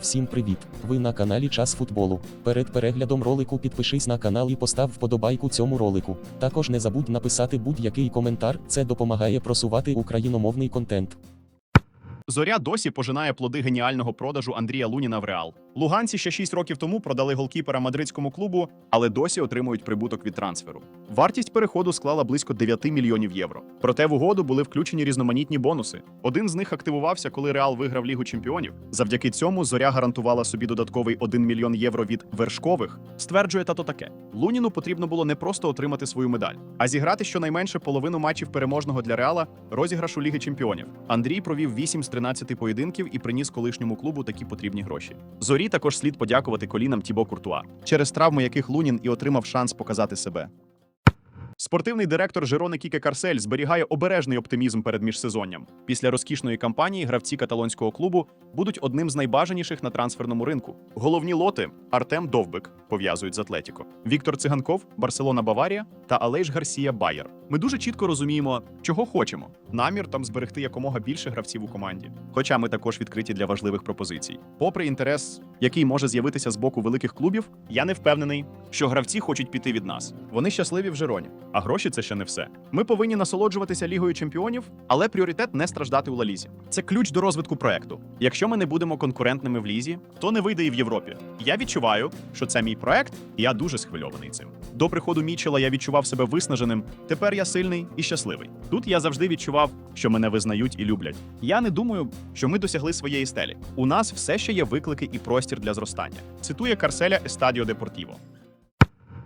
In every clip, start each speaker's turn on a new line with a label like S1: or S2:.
S1: Всім привіт! Ви на каналі Час футболу. Перед переглядом ролику підпишись на канал і постав вподобайку цьому ролику. Також не забудь написати будь-який коментар, це допомагає просувати україномовний контент.
S2: Зоря досі пожинає плоди геніального продажу Андрія Луніна в Реал. Луганці ще 6 років тому продали голкіпера мадридському клубу, але досі отримують прибуток від трансферу. Вартість переходу склала близько 9 мільйонів євро. Проте в угоду були включені різноманітні бонуси. Один з них активувався, коли Реал виграв Лігу чемпіонів. Завдяки цьому зоря гарантувала собі додатковий 1 мільйон євро від вершкових. Стверджує тато таке: Луніну потрібно було не просто отримати свою медаль, а зіграти щонайменше половину матчів переможного для Реала розіграшу Ліги Чемпіонів. Андрій провів 8 з 13 поєдинків і приніс колишньому клубу такі потрібні гроші. Зорі також слід подякувати колінам Тібо Куртуа, через травми яких Лунін і отримав шанс показати себе. Спортивний директор Жерони Кіке Карсель зберігає обережний оптимізм перед міжсезонням. Після розкішної кампанії гравці каталонського клубу будуть одним з найбажаніших на трансферному ринку. Головні лоти Артем Довбик пов'язують з Атлетіко, Віктор Циганков, Барселона Баварія та Алейш Гарсія Байер. Ми дуже чітко розуміємо, чого хочемо. Намір там зберегти якомога більше гравців у команді. Хоча ми також відкриті для важливих пропозицій. Попри інтерес, який може з'явитися з боку великих клубів, я не впевнений, що гравці хочуть піти від нас. Вони щасливі в Жероні. А гроші це ще не все. Ми повинні насолоджуватися лігою чемпіонів, але пріоритет не страждати у Лалізі. Це ключ до розвитку проекту. Якщо ми не будемо конкурентними в лізі, то не вийде і в Європі. Я відчуваю, що це мій проект, і я дуже схвильований цим. До приходу Мічела я відчував себе виснаженим. Тепер я сильний і щасливий. Тут я завжди відчував, що мене визнають і люблять. Я не думаю, що ми досягли своєї стелі. У нас все ще є виклики і простір для зростання. Цитує Карселя Естадіо Депортіво.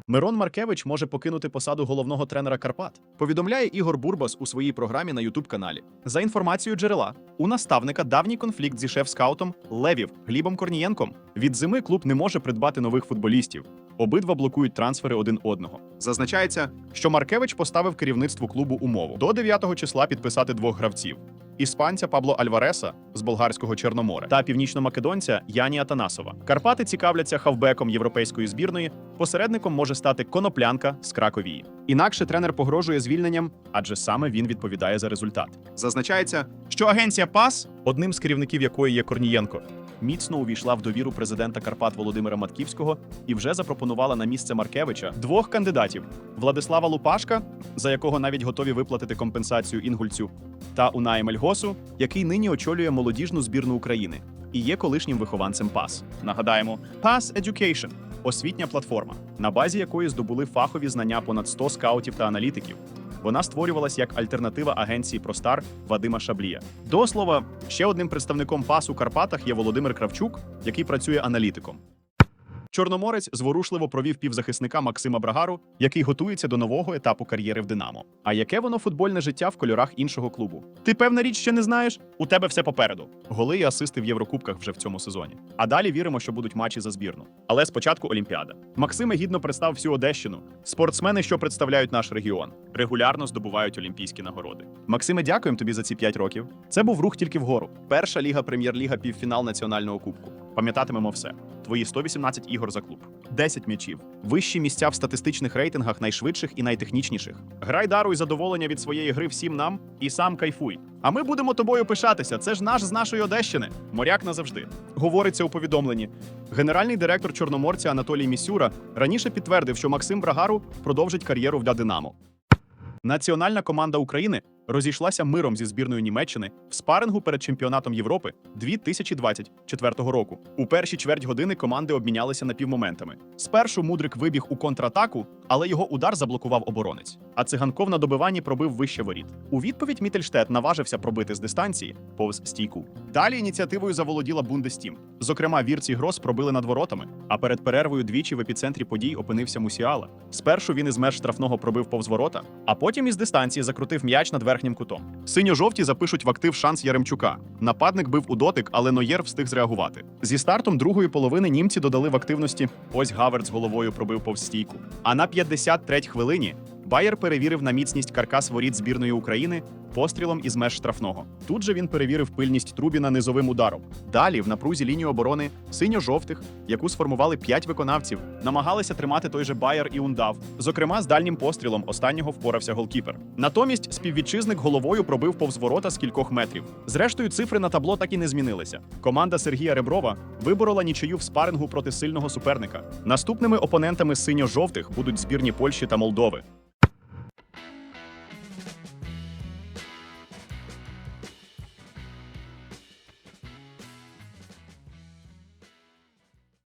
S2: Мирон Маркевич може покинути посаду головного тренера Карпат. Повідомляє Ігор Бурбас у своїй програмі на Ютуб каналі. За інформацією джерела, у наставника давній конфлікт зі шеф-скаутом Левів Глібом Корнієнком. Від зими клуб не може придбати нових футболістів. Обидва блокують трансфери один одного. Зазначається, що Маркевич поставив керівництву клубу умову до 9 числа підписати двох гравців: іспанця Пабло Альвареса з болгарського Чорноморя та північномакедонця Яні Атанасова. Карпати цікавляться хавбеком європейської збірної. Посередником може стати коноплянка з Краковії. Інакше тренер погрожує звільненням, адже саме він відповідає за результат. Зазначається, що агенція ПАС, одним з керівників якої є Корнієнко, міцно увійшла в довіру президента Карпат Володимира Матківського і вже запропонувала на місце Маркевича двох кандидатів: Владислава Лупашка, за якого навіть готові виплатити компенсацію інгульцю, та Унаї Мельгосу, який нині очолює молодіжну збірну України і є колишнім вихованцем ПАС. Нагадаємо, PAS Education – освітня платформа, на базі якої здобули фахові знання понад 100 скаутів та аналітиків. Вона створювалась як альтернатива агенції Простар Вадима Шаблія. До слова, ще одним представником ПАС у Карпатах є Володимир Кравчук, який працює аналітиком. Чорноморець зворушливо провів півзахисника Максима Брагару, який готується до нового етапу кар'єри в Динамо. А яке воно футбольне життя в кольорах іншого клубу? Ти певна річ ще не знаєш? У тебе все попереду. Голи і асисти в Єврокубках вже в цьому сезоні. А далі віримо, що будуть матчі за збірну. Але спочатку Олімпіада. Максиме гідно представ всю Одещину. Спортсмени, що представляють наш регіон, регулярно здобувають олімпійські нагороди. Максиме, дякуємо тобі за ці 5 років. Це був рух тільки вгору. Перша ліга, прем'єр-ліга, півфінал національного кубку. Пам'ятатимемо все. Твої 118 ігор за клуб, 10 м'ячів, вищі місця в статистичних рейтингах найшвидших і найтехнічніших. Грай даруй задоволення від своєї гри всім нам і сам кайфуй. А ми будемо тобою пишатися. Це ж наш з нашої Одещини. Моряк назавжди. Говориться у повідомленні. Генеральний директор Чорноморця Анатолій Місюра раніше підтвердив, що Максим Брагару продовжить кар'єру в Динамо. Національна команда України розійшлася миром зі збірною Німеччини в спарингу перед чемпіонатом Європи 2024 року. У перші чверть години команди обмінялися напівмоментами. Спершу мудрик вибіг у контратаку, але його удар заблокував оборонець. А циганков на добиванні пробив вище воріт. У відповідь Мітельштет наважився пробити з дистанції повз стійку. Далі ініціативою заволоділа Бундестім. Зокрема, вірці Грос пробили над воротами. А перед перервою двічі в епіцентрі подій опинився Мусіала. Спершу він із меж штрафного пробив повз ворота, а потім із дистанції закрутив м'яч над верхнім кутом. Синьо-жовті запишуть в актив шанс Яремчука. Нападник бив у дотик, але Ноєр встиг зреагувати. Зі стартом другої половини німці додали в активності. Ось Гаверт з головою пробив повз стійку. А на 53-й хвилині Байер перевірив на міцність каркас воріт збірної України пострілом із меж штрафного. Тут же він перевірив пильність Трубіна низовим ударом. Далі, в напрузі лінії оборони синьо-жовтих, яку сформували п'ять виконавців, намагалися тримати той же Байер і Ундав. Зокрема, з дальнім пострілом останнього впорався голкіпер. Натомість співвітчизник головою пробив повз ворота з кількох метрів. Зрештою, цифри на табло так і не змінилися. Команда Сергія Реброва виборола нічию в спарингу проти сильного суперника. Наступними опонентами синьо-жовтих будуть збірні Польщі та Молдови.